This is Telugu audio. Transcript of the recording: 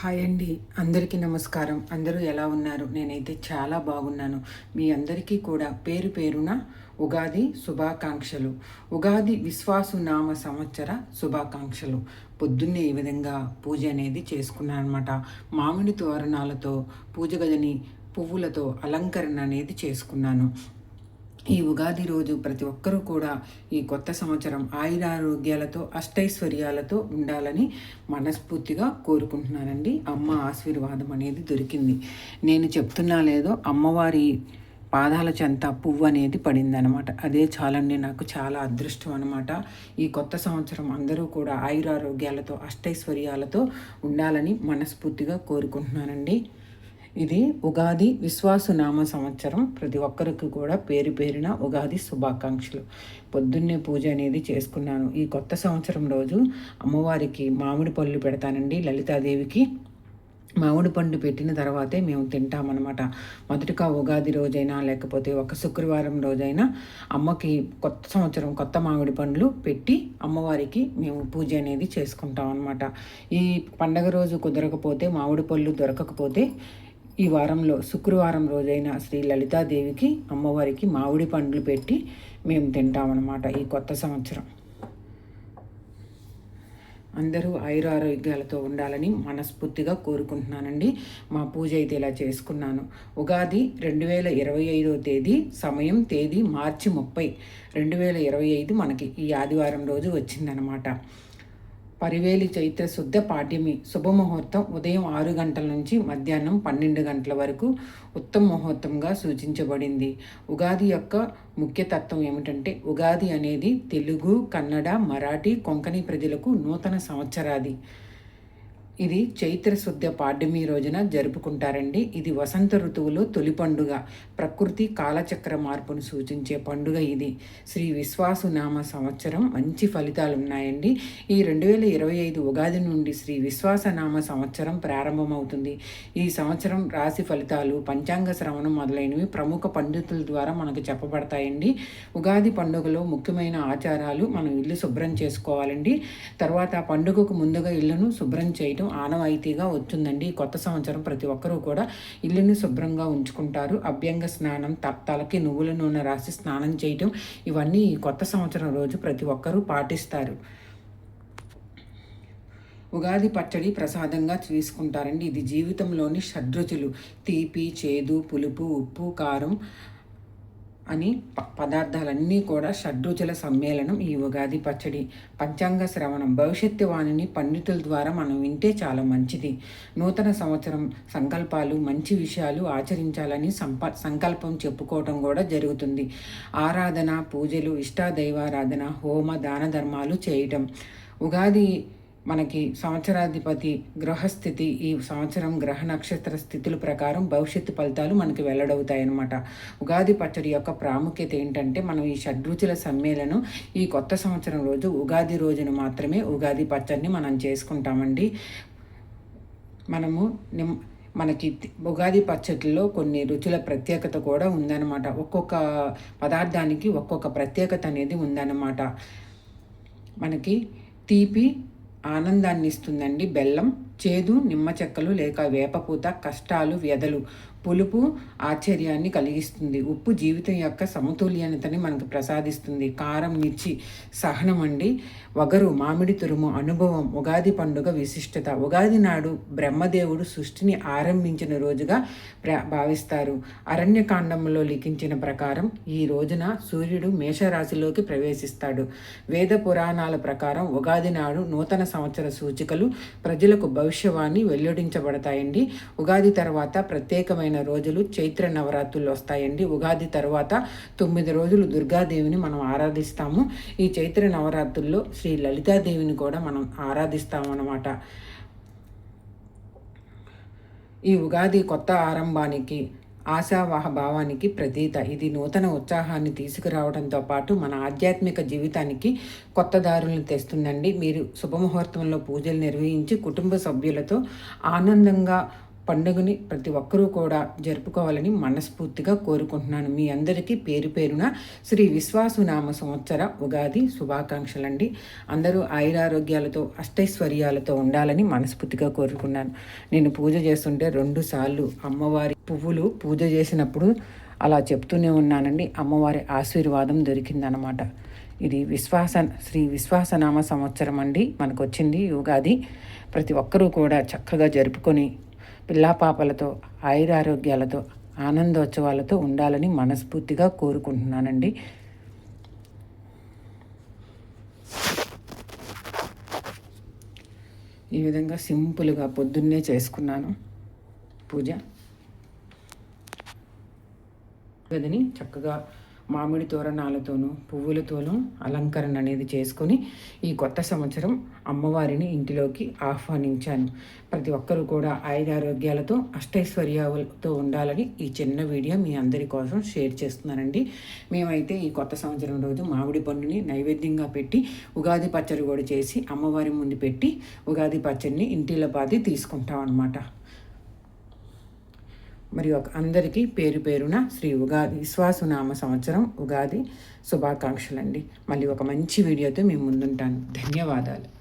హాయ్ అండి. అందరికీ నమస్కారం. అందరూ ఎలా ఉన్నారు? నేనైతే చాలా బాగున్నాను. మీ అందరికీ కూడా పేరు పేరున ఉగాది శుభాకాంక్షలు. ఉగాది విశ్వాసు నామ సంవత్సర శుభాకాంక్షలు. పొద్దున్నే ఈ విధంగా పూజ అనేది చేసుకున్నాను అనమాట మామిడి తోరణాలతో పూజ గదిని పువ్వులతో అలంకరణ అనేది చేసుకున్నాను. ఈ ఉగాది రోజు ప్రతి ఒక్కరూ కూడా ఈ కొత్త సంవత్సరం ఆయురారోగ్యాలతో అష్టైశ్వర్యాలతో ఉండాలని మనస్ఫూర్తిగా కోరుకుంటున్నానండి. అమ్మ ఆశీర్వాదం అనేది దొరికింది. నేను చెప్తున్నా లేదో అమ్మవారి పాదాల చెంత పువ్వు అనేది పడిందనమాట అదే చాలండి నాకు చాలా అదృష్టం అనమాట ఈ కొత్త సంవత్సరం అందరూ కూడా ఆయురారోగ్యాలతో అష్టైశ్వర్యాలతో ఉండాలని మనస్ఫూర్తిగా కోరుకుంటున్నానండి. ఇది ఉగాది విశ్వాసనామ సంవత్సరం. ప్రతి ఒక్కరికి కూడా పేరు పేరిన ఉగాది శుభాకాంక్షలు. పొద్దున్నే పూజ అనేది చేసుకున్నాను. ఈ కొత్త సంవత్సరం రోజు అమ్మవారికి మామిడి పళ్ళు పెడతానండి. లలితాదేవికి మామిడి పండు పెట్టిన తర్వాతే మేము తింటామన్నమాట. మొదటిగా ఉగాది రోజైనా లేకపోతే ఒక శుక్రవారం రోజైనా అమ్మకి కొత్త సంవత్సరం కొత్త మామిడి పండ్లు పెట్టి అమ్మవారికి మేము పూజ అనేది చేసుకుంటాం అనమాట ఈ పండగ రోజు కుదరకపోతే మామిడి పళ్ళు దొరకకపోతే ఈ వారంలో శుక్రవారం రోజైన శ్రీ లలితాదేవికి అమ్మవారికి మామిడి పండ్లు పెట్టి మేము తింటామన్నమాట ఈ కొత్త సంవత్సరం. అందరూ ఆయురారోగ్యాలతో ఉండాలని మనస్ఫూర్తిగా కోరుకుంటున్నానండి. మా పూజ అయితే ఇలా చేసుకున్నాను. ఉగాది రెండు వేల ఇరవై ఐదో తేదీ సమయం తేదీ మార్చి ముప్పై. రెండు వేల ఇరవై ఐదు మనకి ఈ ఆదివారం రోజు వచ్చిందనమాట పరివేలి చైత్ర శుద్ధ పాడ్యమి శుభముహూర్తం ఉదయం ఆరు గంటల నుంచి మధ్యాహ్నం పన్నెండు గంటల వరకు ఉత్తమ ముహూర్తంగా సూచించబడింది. ఉగాది యొక్క ముఖ్యతత్వం ఏమిటంటే ఉగాది అనేది తెలుగు కన్నడ మరాఠీ కొంకణి ప్రజలకు నూతన సంవత్సరాది. ఇది చైత్ర శుద్ధ పాడ్యమి రోజున జరుపుకుంటారండి. ఇది వసంత ఋతువులో తొలి పండుగ. ప్రకృతి కాలచక్ర మార్పును సూచించే పండుగ ఇది. శ్రీ విశ్వాసునామ సంవత్సరం మంచి ఫలితాలు ఉన్నాయండి. ఈ రెండు వేల ఇరవై ఐదు ఉగాది నుండి శ్రీ విశ్వాసనామ సంవత్సరం ప్రారంభమవుతుంది. ఈ సంవత్సరం రాశి ఫలితాలు పంచాంగ శ్రవణం మొదలైనవి ప్రముఖ పండితుల ద్వారా మనకు చెప్పబడతాయండి. ఉగాది పండుగలో ముఖ్యమైన ఆచారాలు మనం ఇల్లు శుభ్రం చేసుకోవాలండి. తర్వాత పండుగకు ముందుగా ఇళ్ళను శుభ్రం చేయటం ఆనవాయితీగా వచ్చిందండి కొత్త సంవత్సరం ప్రతి ఒక్కరూ కూడా ఇల్లుని శుభ్రంగా ఉంచుకుంటారు. అభ్యంగ స్నానం తలకి నువ్వుల నూనె రాసి స్నానం చేయటం ఇవన్నీ ఈ కొత్త సంవత్సరం రోజు ప్రతి ఒక్కరూ పాటిస్తారు. ఉగాది పచ్చడి ప్రసాదంగా తీసుకుంటారండి. ఇది జీవితంలోని షడ్రుచులు. తీపి చేదు పులుపు ఉప్పు కారం అని పదార్థాలన్నీ కూడా షడ్రుచుల సమ్మేళనం ఈ ఉగాది పచ్చడి. పంచాంగ శ్రవణం భవిష్యత్తు వాణిని పండితుల ద్వారా మనం వింటే చాలా మంచిది. నూతన సంవత్సరం సంకల్పాలు మంచి విషయాలు ఆచరించాలని సంప సంకల్పం చెప్పుకోవటం కూడా జరుగుతుంది. ఆరాధన పూజలు ఇష్టాదైవారాధన హోమ దాన ధర్మాలు చేయటం. ఉగాది మనకి సంవత్సరాధిపతి గ్రహస్థితి ఈ సంవత్సరం గ్రహ నక్షత్ర స్థితుల ప్రకారం భవిష్యత్తు ఫలితాలు మనకి వెల్లడవుతాయి అన్నమాట ఉగాది పచ్చడి యొక్క ప్రాముఖ్యత ఏంటంటే మనం ఈ షడ్రుచుల సమ్మేళనం ఈ కొత్త సంవత్సరం రోజు ఉగాది రోజున మాత్రమే ఉగాది పచ్చడిని మనం చేసుకుంటామండి. మనము నిమ్ మనకి ఉగాది పచ్చడిలో కొన్ని రుచుల ప్రత్యేకత కూడా ఉందన్నమాట. ఒక్కొక్క పదార్థానికి ఒక్కొక్క ప్రత్యేకత అనేది ఉందన్నమాట. మనకి తీపి ఆనందాన్ని ఇస్తుందండి బెల్లం. చేదు నిమ్మ చెక్కలు లేక వేపపూత కష్టాలు వ్యధలు. పులుపు ఆశ్చర్యాన్ని కలిగిస్తుంది. ఉప్పు జీవితం యొక్క సమతుల్యతని మనకు ప్రసాదిస్తుంది. కారం మిర్చి సహనం అండి వగరు మామిడి తురుము అనుభవం ఉగాది పండుగ విశిష్టత. ఉగాది నాడు బ్రహ్మదేవుడు సృష్టిని ఆరంభించిన రోజుగా ప్ర భావిస్తారు. అరణ్యకాండంలో లిఖించిన ప్రకారం ఈ రోజున సూర్యుడు మేషరాశిలోకి ప్రవేశిస్తాడు. వేద పురాణాల ప్రకారం ఉగాది నాడు నూతన సంవత్సర సూచికలు ప్రజలకు భవిష్యవాణి వెల్లడించబడతాయండి. ఉగాది తర్వాత ప్రత్యేకమైన రోజులు చైత్ర నవరాత్రులు వస్తాయండి. ఉగాది తర్వాత తొమ్మిది రోజులు దుర్గాదేవిని మనం ఆరాధిస్తాము. ఈ చైత్ర నవరాత్రుల్లో శ్రీ లలితాదేవిని కూడా మనం ఆరాధిస్తాము అన్నమాట ఈ ఉగాది కొత్త ఆరంభానికి ఆశావాహ భావానికి ప్రతీత. ఇది నూతన ఉత్సాహాన్ని తీసుకురావడంతో పాటు మన ఆధ్యాత్మిక జీవితానికి కొత్త దారులను తెస్తుందండి. మీరు శుభముహూర్తంలో పూజలు నిర్వహించి కుటుంబ సభ్యులతో ఆనందంగా పండుగని ప్రతి ఒక్కరూ కూడా జరుపుకోవాలని మనస్ఫూర్తిగా కోరుకుంటున్నాను. మీ అందరికీ పేరు పేరున శ్రీ విశ్వాసునామ సంవత్సర ఉగాది శుభాకాంక్షలండి. అందరూ ఆయురారోగ్యాలతో అష్టైశ్వర్యాలతో ఉండాలని మనస్ఫూర్తిగా కోరుకున్నాను. నేను పూజ చేస్తుంటే రెండు సార్లు అమ్మవారి పువ్వులు పూజ చేసినప్పుడు అలా చెప్తూనే ఉన్నానండి. అమ్మవారి ఆశీర్వాదం దొరికిందనమాట. ఇది విశ్వాస శ్రీ విశ్వాసనామ సంవత్సరం అండి. మనకు వచ్చింది ఉగాది. ప్రతి ఒక్కరూ కూడా చక్కగా జరుపుకొని పిల్లాపాపలతో ఆయురారోగ్యాలతో ఆనందోత్సవాలతో ఉండాలని మనస్ఫూర్తిగా కోరుకుంటున్నానండి. ఈ విధంగా సింపుల్గా పొద్దున్నే చేసుకున్నాను. పూజ. గదిని చక్కగా మామిడి తోరణాలతోనూ పువ్వులతోనూ అలంకరణ అనేది చేసుకొని ఈ కొత్త సంవత్సరం అమ్మవారిని ఇంటిలోకి ఆహ్వానించాను. ప్రతి ఒక్కరూ కూడా ఆయురారోగ్యాలతో అష్టైశ్వర్యాలతో ఉండాలని ఈ చిన్న వీడియో మీ అందరి కోసం షేర్ చేస్తున్నానండి. మేమైతే ఈ కొత్త సంవత్సరం రోజు మామిడి పండుని నైవేద్యంగా పెట్టి ఉగాది పచ్చడి కూడా చేసి అమ్మవారి ముందు పెట్టి ఉగాది పచ్చడిని ఇంటిలో పాతి తీసుకుంటాం అనమాట మరియు ఒక అందరికీ పేరు పేరున శ్రీ ఉగాది విశ్వాసునామ సంవత్సరం ఉగాది శుభాకాంక్షలండి. మళ్ళీ ఒక మంచి వీడియోతో మేము ముందుంటాను. ధన్యవాదాలు.